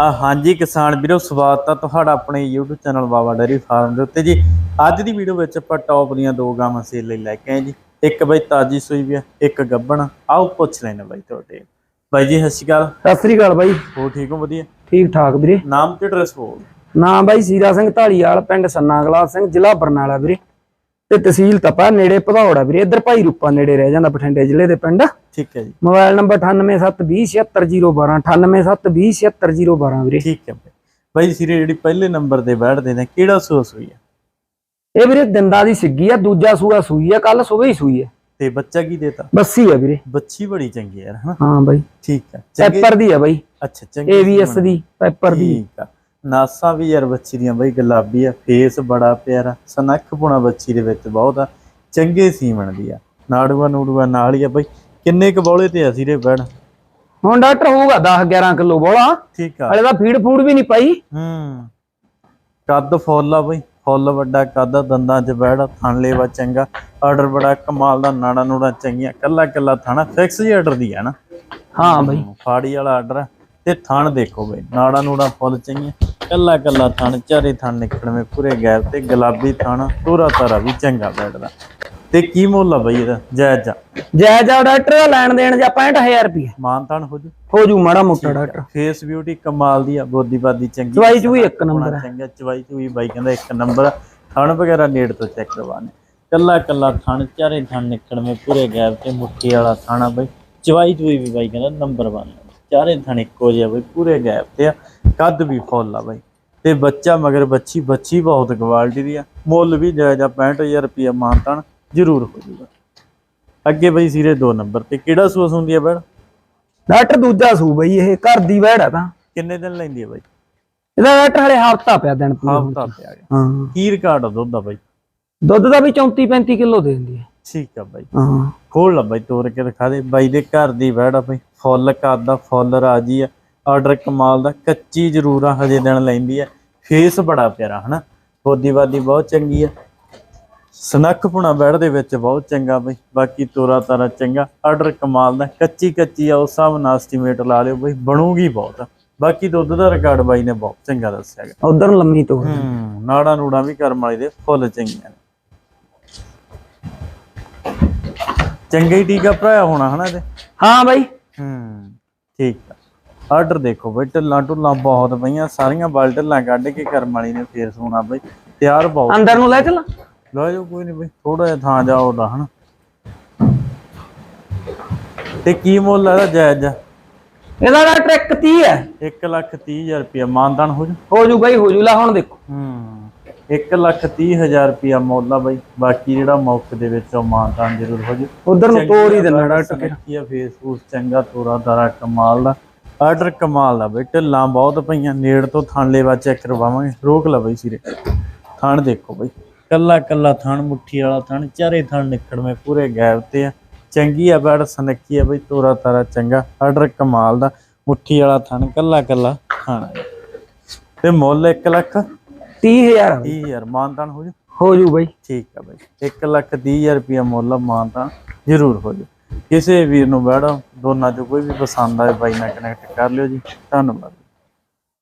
ਆ ਹਾਂਜੀ ਕਿਸਾਨ ਵੀਰੋ ਸਵਾਗਤ ਆ ਤੁਹਾਡਾ ਆਪਣੇ YouTube channel Baba dairy farm ਦੇ ਉੱਤੇ ਜੀ। ਅੱਜ ਦੀ ਵੀਡੀਓ ਵਿੱਚ ਆਪਾਂ ਟੌਪ ਦੀਆਂ ਦੋ ਗਾਵਾਂ ਸੇਲ ਲਈ ਲੈ ਕੇ ਆਏ ਜੀ। ਇੱਕ ਬਈ ਤਾਜੀ ਸੂਈ ਵੀ ਆ ਇੱਕ ਗੱਬਣ ਆਓ ਪੁੱਛ ਲੈਣਾ ਬਾਈ ਤੁਹਾਡੇ। ਬਾਈ ਜੀ ਸਤਿ ਸ਼੍ਰੀ ਅਕਾਲ। ਸਤਿ ਸ੍ਰੀ ਅਕਾਲ ਬਾਈ। ਹੋ ਠੀਕ ਹੋ? ਵਧੀਆ। ਠੀਕ ਠਾਕ ਵੀਰੇ। ਨਾਮ ਤੇ ਐਡਰੈਸ ਬੋਲ। ਨਾਮ ਬਾਈ ਸੀਰਾ ਸਿੰਘ ਢਾਲੀਵਾਲ ਪਿੰਡ ਸੰਨਾ ਗਲਾਬ ਸਿੰਘ ਜ਼ਿਲ੍ਹਾ ਬਰਨਾਲਾ ਵੀਰੇ। ਤੇ ਤਹਿਸੀਲ ਤਪਾ ਨੇੜੇ ਭਦੌੜਾ ਵੀਰੇ ਇੱਧਰ ਭਾਈ ਰੂਪਾ ਨੇੜੇ ਰਹਿ ਜਾਂਦਾ ਬਠਿੰਡੇ ਜ਼ਿਲ੍ਹੇ ਦੇ ਪਿੰਡ। ਠੀਕ ਹੈ ਜੀ। ਮੋਬਾਈਲ ਨੰਬਰ 9872076012 9872076012 ਵੀਰੇ। ਠੀਕ ਹੈ ਬਾਈ ਸਿਰੇ ਜਿਹੜੀ ਪਹਿਲੇ ਨੰਬਰ ਤੇ ਬੈਠਦੇ ਨੇ ਕਿਹੜਾ ਸੋਸ ਹੋਈ ਆ ਇਹ ਵੀਰੇ ਦੰਦਾਂ ਦੀ ਸਿੱਗੀ ਆ ਦੂਜਾ ਸੂਆ ਸੂਈ ਆ ਕੱਲ ਸਵੇਰ ਹੀ ਸੂਈ ਆ ਤੇ ਬੱਚਾ ਕੀ ਦੇਤਾ? ਬੱਸੀ ਆ ਵੀਰੇ। ਬੱਚੀ ਬੜੀ ਚੰਗੀ ਯਾਰ ਹਾਂ ਹਾਂ ਬਾਈ। ਠੀਕ ਹੈ ਪੈਪਰ ਦੀ ਆ ਬਾਈ। ਅੱਛਾ ਚੰਗੀ ਏਵੀਐਸ ਦੀ ਪੈਪਰ ਦੀ। ਠੀਕ ਆ। ਨਾਸਾਂ ਵੀ ਯਾਰ ਬੱਚੀ ਦੀਆਂ ਬਈ ਗੁਲਾਬੀ ਆ ਫੇਸ ਬੜਾ ਪਿਆਰਾ ਸਨੱਖ ਪੁਣਾ ਬੱਚੀ ਦੇ ਵਿੱਚ ਬਹੁਤ ਆ ਚੰਗੇ ਸੀਮਣ ਦੀ ਆ। ਨਾੜੂਆ ਨੂੜੂਆ ਨਾਲ ਹੀ ਆ ਬਈ ਕਿੰਨੇ ਕ ਬੋਲੇ ਤੇ ਅਸੀਂ ਰੇ ਬੈਣ ਹੁਣ ਡਾਕਟਰ ਹੋਊਗਾ 10 11 ਕਿਲੋ ਬੋਲਾ। ਠੀਕ ਆ। ਹਲੇ ਤਾਂ ਫੀਡ ਫੂਡ ਵੀ ਨਹੀਂ ਪਾਈ। ਹੂੰ। ਕੱਦ ਫੁੱਲ ਆ ਬਈ ਫੁੱਲ ਵੱਡਾ ਕੱਦ ਆ, ਦੰਦਾਂ 'ਚ ਬੈੜ ਥਣ ਲੇਵਾ ਚੰਗਾ ਆਰਡਰ ਬੜਾ ਕਮਾਲ ਦਾ ਨਾੜਾ ਨੂੜਾ ਚੰਗੀਆਂ ਕੱਲਾ ਕੱਲਾ ਥਾਣਾ ਫਿਕਸ ਜੀ ਆਰਡਰ ਦੀ ਆ ਨਾ। ਹਾਂ ਬਾਈ। ਫਾੜੀ ਵਾਲਾ ਆਰਡਰ ਤੇ ਥਣ ਦੇਖੋ ਬਈ ਨਾੜਾ ਨੂੜਾ ਫੁੱਲ ਚੰਗੀਆਂ। ਕੱਲਾ ਕੱਲਾ ਥਣ ਚਾਰੇ ਥਣ ਨਿਕਲਵੇਂ ਪੂਰੇ ਗੈਪ ਤੇ ਗੁਲਾਬੀ ਥਣ ਪੂਰਾ ਤਾਰਾ ਵੀ ਚੰਗਾ ਬੈਠਦਾ। ਤੇ ਕੀ ਮੁੱਲ ਆ ਬਈ ਇਹਦਾ ਜਾਇਜ਼ ਜਾ ਜੈ ਜਾ ਡਾਕਟਰ ਲੈਣ ਦੇਣ ਜਾਂ 65000 ਰੁਪਏ। ਮਾਨ ਤਾਨ ਹੋ ਜੂ? ਹੋ ਜੂ ਮਾੜਾ ਮੋਟਾ ਡਾਕਟਰ। ਫੇਸ ਬਿਊਟੀ ਕਮਾਲ ਦੀ ਆ ਬੋਦੀ ਬਾਦੀ ਚੰਗੀ। ਚਵਾਈ ਚੂਈ ਇੱਕ ਨੰਬਰ ਹੈ ਚੰਗਾ ਚਵਾਈ ਚੂਈ ਬਾਈ ਕਹਿੰਦਾ ਇੱਕ ਨੰਬਰ ਆ। ਥਣ ਵਗੈਰਾ ਨੇੜ ਤੋਂ ਚੈੱਕ ਕਰਵਾਣੇ ਕੱਲਾ ਕੱਲਾ ਥਣ ਚਾਰੇ ਥਣ ਨਿਕਲਵੇਂ ਪੂਰੇ ਗੈਪ ਤੇ ਮੁੱਠੀ ਵਾਲਾ ਥਾਣਾ ਬਾਈ। ਚਵਾਈ ਚੂਈ ਵੀ ਬਾਈ ਕਹਿੰਦਾ ਨੰਬਰ 1 ਚਾਰੇ ਥਣ ਇੱਕੋ ਜਿਹਾ ਬਾਈ ਪੂਰੇ ਗੈਪ ਤੇ ਆ। ਕੱਦ ਵੀ ਫੁੱਲ ਆ ਬਾਈ। ਤੇ ਬੱਚਾ ਮਗਰ ਬੱਚੀ ਬੱਚੀ ਬਹੁਤ ਕੁਆਲਿਟੀ ਦੀ ਆ। ਮੁੱਲ ਵੀ ਜਾਇਜ਼ ਆ 65000 ਰੁਪਇਆ ਮਾਨਤਾਨ ਜ਼ਰੂਰ ਹੋ ਜਾਊਗਾ। ਅੱਗੇ ਬਾਈ ਸਿਰੇ ਦੋ ਨੰਬਰ ਤੇ ਕਿਹੜਾ ਸੂਸ ਹੁੰਦੀ ਆ ਬੈਣ ਡਾਕਟਰ ਦੂਜਾ ਸੂ ਬਈ ਇਹ ਘਰ ਦੀ ਵਹਿੜ ਆ ਤਾਂ। ਕਿੰਨੇ ਦਿਨ ਲੈਂਦੀ ਆ ਬਾਈ? ਇਹਦਾ ਡਾਕਟਰ ਹਲੇ ਹਫਤਾ ਪਿਆ ਦਿਨ ਪੂਰਾ। ਹਫਤਾ ਪਿਆ ਹਾਂ। ਕੀ ਰਿਕਾਰਡ ਆ ਦੁੱਧ ਦਾ ਬਾਈ। ਦੁੱਧ ਦਾ ਵੀ 34 35 ਕਿਲੋ ਦੇ ਦਿੰਦੀ ਹੈ ਠੀਕ ਆ ਬਾਈ। ਹਾਂ। ਖੋਲ ਲਾ ਬਾਈ ਤੋੜ ਕੇ ਦਿਖਾ ਦੇ। ਬਾਈ ਦੇ ਘਰ ਦੀ ਵੈੜ ਬਾਈ। ਫੁੱਲ ਕਰਦਾ ਫੁੱਲ ਰਾਜੀ ਆ। ਆਰਡਰ ਕਮਾਲ ਦਾ ਕੱਚੀ ਜ਼ਰੂਰ ਆ ਹਜੇ ਦਿਨ ਲੈਂਦੀ ਆ। ਫੇਸ ਬੜਾ ਪਿਆਰਾ ਹਨਾ? ਬੋਦੀ ਬਾਦੀ ਬਹੁਤ ਚੰਗੀ ਆ। ਸਨੱਖ ਪੁਣਾ ਵੈੜ ਦੇ ਵਿੱਚ ਬਹੁਤ ਚੰਗਾ ਬਾਈ। ਬਾਕੀ ਤੋਰਾ ਤਾਰਾ ਚੰਗਾ। ਆਰਡਰ ਕਮਾਲ ਦਾ ਕੱਚੀ ਕੱਚੀ ਆ ਉਸ ਹਿਸਾਬ ਨਾਲ ਐਸਟੀਮੇਟ ਲਾ ਲਿਓ ਬਾਈ। ਬਣੂਗੀ ਬਹੁਤ। ਬਾਕੀ ਦੁੱਧ ਦਾ ਰਿਕਾਰਡ ਬਾਈ ਨੇ ਬਹੁਤ ਚੰਗਾ ਦੱਸਿਆ ਹੈਗਾ। ਉਧਰ ਲੰਮੀ ਹੂੰ ਨਾੜਾ ਨੂੜਾ ਵੀ ਕਰਮ ਵਾਲੀ ਦੇ ਫੁੱਲ ਚੰਗੀਆਂ ਨੇ। ਚੰਗਾ ਹੀ ਟੀਕਾ ਭਰਾਇਆ ਹੋਣਾ ਹਨਾ ਇਹਦੇ? ਹਾਂ ਬਾਈ। ਹੂੰ ਠੀਕ ਆ। ਆਰਡਰ ਦੇਖੋ ਬਈ ਢਿੱਲਾਂ ਢੁੱਲਾਂ ਬਹੁਤ ਪਈਆਂ ਸਾਰੀਆਂ ਬਲ ਢਿੱਲਾਂ ਕੱਢ ਕੇ ਕਰਮ ਵਾਲੀ ਨੇ ਫੇਰ ਸੋਣਾ ਬਈ ਤਿਆਰ ਬਹੁਤ ਅੰਦਰ ਨੂੰ ਲੈ ਚੱਲ? ਲਓ ਜੋ ਕੋਈ ਨਹੀਂ ਬਈ ਥੋੜਾ ਜਿਹਾ ਥਾਂ ਜਾ ਉਹਦਾ ਹਨਾ। ਤੇ ਕੀ ਮੁੱਲ ਇਹਦਾ ਜਾਇਜ਼? ਇਹਦਾ ਡਾਕਟਰ ਇੱਕ 30 ਹੈ। 1 ਲੱਖ 30 ਹਜ਼ਾਰ ਰੁਪਇਆ ਮਾਨਦਾਨ ਹੋ ਜੂ? ਹੋ ਜੂ ਬਾਈ ਹੋ ਜੂ ਲੈ ਹੁਣ ਦੇਖੋ। ਹੂੰ। 1 ਲੱਖ 30 ਹਜ਼ਾਰ ਰੁਪਇਆ ਮੁੱਲ ਬਈ। ਬਾਕੀ ਜਿਹੜਾ ਮੌਕੇ ਦੇ ਵਿੱਚ ਉਹ ਮਾਨਦਾਨ ਜ਼ਰੂਰ ਹੋ ਜੂ ਉਧਰ ਨੂੰ ਤੋੜ ਹੀ ਦੇਣਾ ਡਾਕਟਰ ਕੀ ਆ ਫੇਸਬੁੱਕ ਚੰਗਾ ਤੋਰਾ ਦਾਰਾ ਕਮਾਲ ਦਾ। ਆਰਡਰ ਕਮਾਲ ਦਾ ਬਈ ਢਿੱਲਾਂ ਬਹੁਤ ਪਈਆਂ। ਨੇੜ ਤੋਂ ਥਣ ਲੈਵਾ ਚੈੱਕ ਕਰਵਾਵਾਂਗੇ। ਰੋਕ ਲਾ ਬਈ ਸਿਰੇ। ਥਣ ਦੇਖੋ ਬਈ। ਕੱਲਾ ਕੱਲਾ ਥਣ ਮੁੱਠੀ ਵਾਲਾ ਥਣ ਚਾਰੇ ਥਣ ਨਿਕੜਵੇਂ ਪੂਰੇ ਗੈਪ ਤੇ ਆ। ਚੰਗੀ ਆ ਬੜ ਸਨੱਕੀ ਆ ਬਈ। ਤੋਰਾ ਤਾਰਾ ਚੰਗਾ। ਆਰਡਰ ਕਮਾਲ ਦਾ। ਮੁੱਠੀ ਵਾਲਾ ਥਣ ਕੱਲਾ ਕੱਲਾ ਥਣ। ਤੇ ਮੁੱਲ 1 ਲੱਖ 30000 30 ਹਜ਼ਾਰ ਮਾਨਤਾਨ ਹੋ ਜੂ? ਹੋ ਜੂ ਬਾਈ। ਠੀਕ ਆ ਬਾਈ। 1 ਲੱਖ 30 ਹਜ਼ਾਰ ਰੁਪਇਆ ਮੁੱਲ ਮਾਨ ਤਾਂ ਜ਼ਰੂਰ ਹੋ ਜਾ। ਕਿਸੇ ਵੀਰ ਨੂੰ ਬੈੜਾ ਦੋਨਾਂ ਚੋਂ ਕੋਈ ਵੀ ਪਸੰਦ ਆਏ ਬਾਈ ਨਾਲ ਕਨੈਕਟ ਕਰ ਲਿਓ ਜੀ। ਧੰਨਵਾਦ।